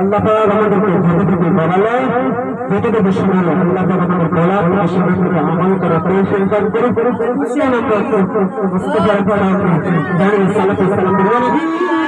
আল্লাহ আমাদেরকে যেটুকু বলালে যেটুকু বিশ্বমানে আল্লাহ আমাদের বলা বিশ্বমানে আমল করা সালাম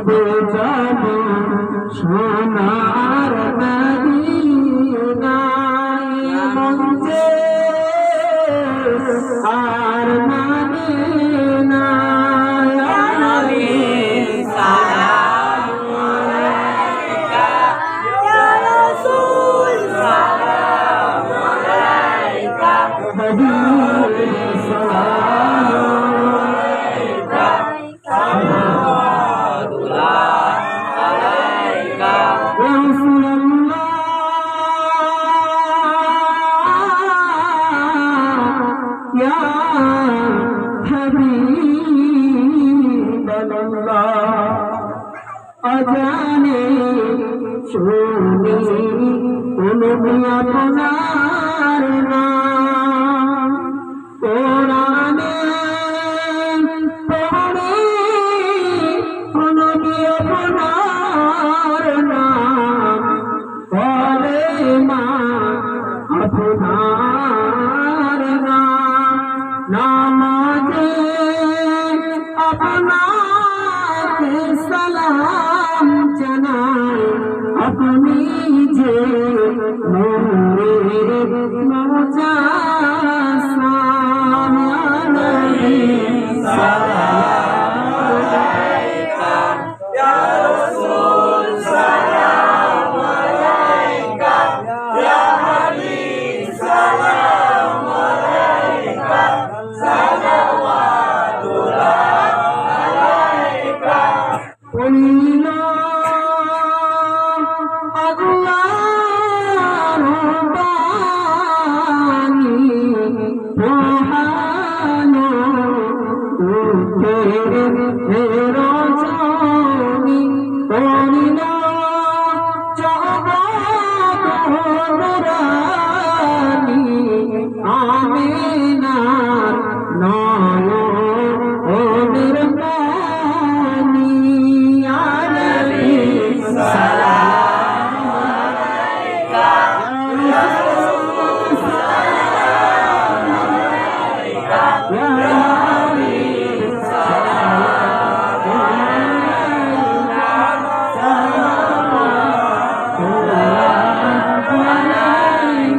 কবে যাব সোনার মঞ্চে আর মানে না Nabi salam অজানে শুনি কোনো আপনার নাম কোরআনে পড়ে কোনো আপনার নাম বলে মা, আপনার নাম নামাজে আপনাকে সালাম জানাই আপনি যে নূরের মুজাসসাম ইয়া নবী পড়িল আল্লাহর বাণী মহান উঠে